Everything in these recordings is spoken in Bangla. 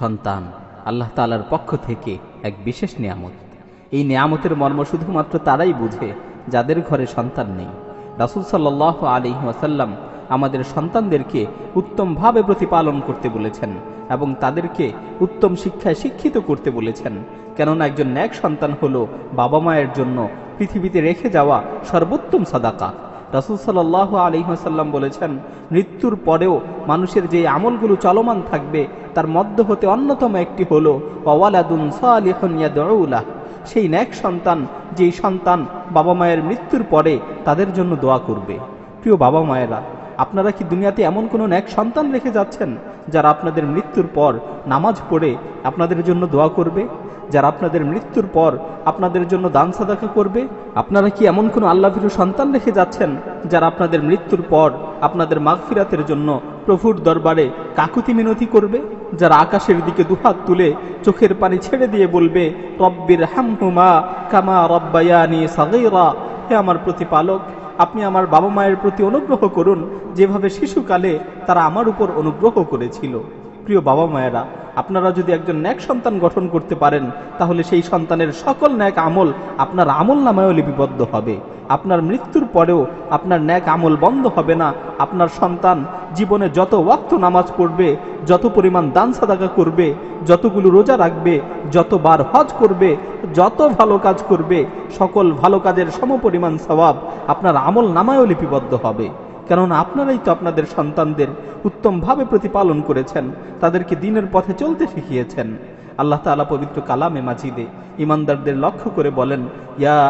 সন্তান আল্লাহ তালার পক্ষ থেকে এক বিশেষ নিয়ামত। এই নিয়ামতের মর্ম শুধুমাত্র তারাই বুঝে যাদের ঘরে সন্তান নেই। রাসুল সাল্লাহ আলী ওয়াসাল্লাম আমাদের সন্তানদেরকে উত্তমভাবে প্রতিপালন করতে বলেছেন এবং তাদেরকে উত্তম শিক্ষায় শিক্ষিত করতে বলেছেন। কেননা একজন ন্যাক সন্তান হলো বাবা মায়ের জন্য পৃথিবীতে রেখে যাওয়া সর্বোত্তম সাদাকা। রাসুল সাল্লাহ আলিহাসাল্লাম বলেছেন, মৃত্যুর পরেও মানুষের যে আমলগুলো চলমান থাকবে, তার মধ্য হতে অন্যতম একটি হল অওয়ালাদুন সালিহুন ইয়াদউলাহ সেই ন্যাক সন্তান, যেই সন্তান বাবা মায়ের মৃত্যুর পরে তাদের জন্য দোয়া করবে। প্রিয় বাবা মায়েরা, আপনারা কি দুনিয়াতে এমন কোনো ন্যাক সন্তান রেখে যাচ্ছেন, যারা আপনাদের মৃত্যুর পর নামাজ পড়ে আপনাদের জন্য দোয়া করবে? যারা আপনাদের মৃত্যুর পর আপনাদের জন্য দান সাদাকা করবে, আপনারা কি এমন কোনো আল্লাভীরু সন্তান রেখে যাচ্ছেন যারা আপনাদের মৃত্যুর পর আপনাদের মাগফিরাতের জন্য প্রভুর দরবারে কাকুতি মিনতি করবে? যারা আকাশের দিকে দুহাত তুলে চোখের পানি ছেড়ে দিয়ে বলবে, রব্বির হামহুমা কামা রব্বায়ানি সাগীরা হে আমার প্রতিপালক, আপনি আমার বাবা মায়ের প্রতি অনুগ্রহ করুন, যেভাবে শিশুকালে তারা আমার উপর অনুগ্রহ করেছিল। প্রিয় বাবা মায়েরা, আপনারা যদি একজন ন্যাক সন্তান গঠন করতে পারেন, তাহলে সেই সন্তানের সকল ন্যাক আমল আপনার আমল নামায়ও লিপিবদ্ধ হবে। আপনার মৃত্যুর পরেও আপনার ন্যাক আমল বন্ধ হবে না। আপনার সন্তান জীবনে যত ওয়াক্ত নামাজ পড়বে, যত পরিমাণ দান সাদাকা করবে, যতগুলো রোজা রাখবে, যতবার হজ করবে, যত ভালো কাজ করবে, সকল ভালো কাজের সমপরিমাণ স্বভাব আপনার আমল নামায়ও লিপিবদ্ধ হবে। কেননা আপনারাই তো আপনাদের সন্তানদের উত্তমভাবে প্রতিপালন করেছেন, তাদেরকে দিনের পথে চলতে শিখিয়েছেন। আল্লাহ তাআলা পবিত্র কালামে মাজিদে ইমানদারদের লক্ষ্য করে বলেন, ইয়া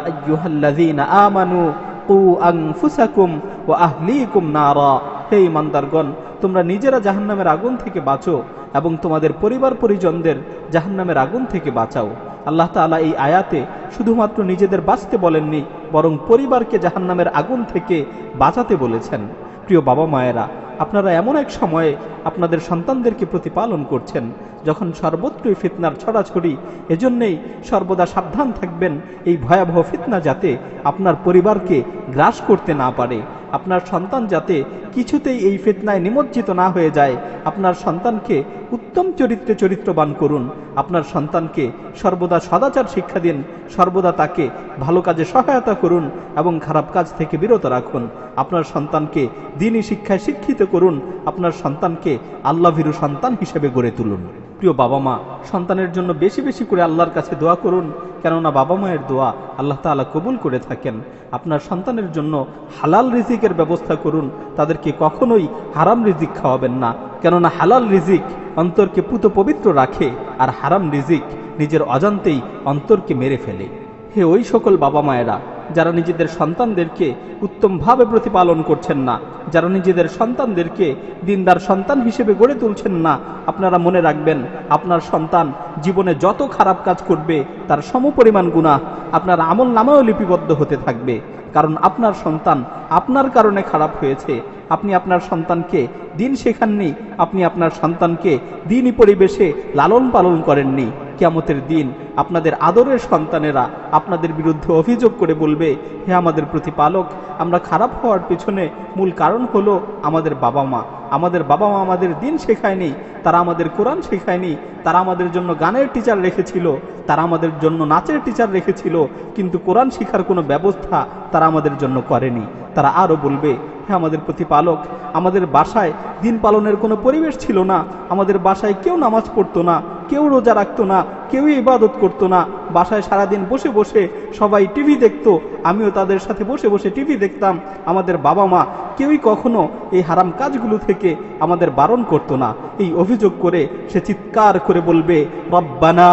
আমানু কু আনফুসাকুম ওয়া আহলিকুম নারা। হে ইমানদারগণ, তোমরা নিজেরা জাহান্নামের আগুন থেকে বাঁচো এবং তোমাদের পরিবার পরিজনদের জাহান্নামের আগুন থেকে বাঁচাও। আল্লাহ তাআলা এই আয়াতে শুধুমাত্র নিজেদের বাঁচতে বলেননি, বরং পরিবারকে জাহান্নামের আগুন থেকে বাঁচাতে বলেছেন। প্রিয় বাবা মায়েরা, আপনারা এমন এক সময়ে আপনাদের সন্তানদেরকে প্রতিপালন করছেন, যখন সর্বত্রই ফিতনার ছড়াছড়ি, এজন্যেই সর্বদা সাবধান থাকবেন এই ভয়াবহ ফিতনা যাতে আপনার পরিবারকে গ্রাস করতে না পারে। আপনার সন্তান যাতে কিছুতেই এই ফেতনায় নিমজ্জিত না হয়ে যায়, আপনার সন্তানকে উত্তম চরিত্রে চরিত্রবান করুন। আপনার সন্তানকে সর্বদা সদাচার শিক্ষা দিন, সর্বদা তাকে ভালো কাজে সহায়তা করুন এবং খারাপ কাজ থেকে বিরত রাখুন। আপনার সন্তানকে দিনই শিক্ষায় শিক্ষিত করুন, আপনার সন্তানকে আল্লাভীরু সন্তান হিসেবে গড়ে তুলুন। প্রিয় বাবা মা, সন্তানের জন্য বেশি বেশি করে আল্লাহর কাছে দোয়া করুন, কেননা বাবা মায়ের দোয়া আল্লাহ তাআলা কবুল করে থাকেন। আপনার সন্তানের জন্য হালাল রিজিকের ব্যবস্থা করুন, তাদেরকে কখনোই হারাম রিজিক খাওয়াবেন না। কেননা হালাল রিজিক অন্তরকে পুত পবিত্র রাখে, আর হারাম রিজিক নিজের অজান্তেই অন্তরকে মেরে ফেলে। হে ওই সকল বাবা মায়েরা, যারা নিজেদের সন্তানদেরকে উত্তমভাবে প্রতিপালন করছেন না যারা নিজেদের সন্তানদেরকে দিনদার সন্তান হিসেবে গড়ে তুলছেন না, আপনারা মনে রাখবেন, আপনার সন্তান জীবনে যত খারাপ কাজ করবে, তার সমপরিমাণ গুণা আপনার আমল নামাও লিপিবদ্ধ হতে থাকবে। কারণ আপনার সন্তান আপনার কারণে খারাপ হয়েছে। আপনি আপনার সন্তানকে দিন শেখাননি, আপনি আপনার সন্তানকে দিনই পরিবেশে লালন পালন করেননি। কিয়ামতের দিন আপনাদের আদরের সন্তানেরা আপনাদের বিরুদ্ধে অভিযোগ করে বলবে, হে আমাদের প্রতিপালক, আমরা খারাপ হওয়ার পিছনে মূল কারণ হলো আমাদের বাবা মা আমাদের বাবা মা আমাদের দিন শেখায়নি, তারা আমাদের কোরআন শেখায়নি, তারা আমাদের জন্য গানের টিচার রেখেছিল, তারা আমাদের জন্য নাচের টিচার রেখেছিল, কিন্তু কোরআন শেখার কোনো ব্যবস্থা তারা আমাদের জন্য করেনি। তারা আরও বলবে হ্যাঁ আমাদের প্রতিপালক, আমাদের বাসায় দিন পালনের কোনো পরিবেশ ছিল না, আমাদের বাসায় কেউ নামাজ পড়তো না কেউ রোজা রাখতো না, কেউই ইবাদত করতো না। বাসায় সারাদিন বসে বসে সবাই টিভি দেখতো, আমিও তাদের সাথে বসে বসে টিভি দেখতাম। আমাদের বাবা মা কেউই কখনো এই হারাম কাজগুলো থেকে আমাদের বারণ করতো না। এই অভিযোগ করে সে চিৎকার করে বলবে, রব্বানা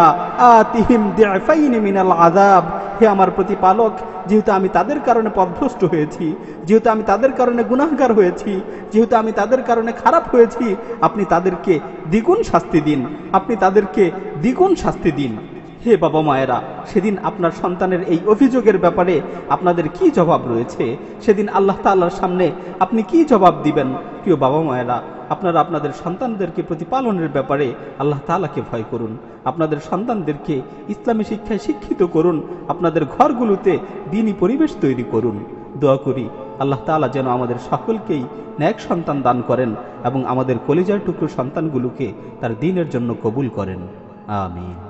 আতিহিম মিনাল আযাব। হে আমার প্রতিপালক, যেহেতু আমি তাদের কারণে পদভ্রষ্ট হয়েছি, যেহেতু আমি তাদের কারণে গুণাহার হয়েছি, যেহেতু আমি তাদের কারণে খারাপ হয়েছি, আপনি তাদেরকে দ্বিগুণ শাস্তি দিন। আপনি তাদেরকে দ্বিগুণ শাস্তি দিন। হে বাবা মায়েরা, সেদিন আপনার সন্তানের এই অভিযোগের ব্যাপারে আপনাদের কি জবাব রয়েছে? সেদিন আল্লাহ তাআলার সামনে আপনি কি জবাব দিবেন? প্রিয় বাবা মায়েরা, আপনারা আপনাদের সন্তানদেরকে প্রতিপালনের ব্যাপারে আল্লাহ তাআলাকে ভয় করুন। আপনাদের সন্তানদেরকে ইসলামী শিক্ষায় শিক্ষিত করুন। আপনাদের ঘরগুলোতে দিনই পরিবেশ তৈরি করুন। দোয়া করি, আল্লাহ তাআলা যেন আমাদের সকলকেই ন্যাক সন্তান দান করেন এবং আমাদের কলিজার টুকরো সন্তানগুলোকে তার দিনের জন্য কবুল করেন। আমিন।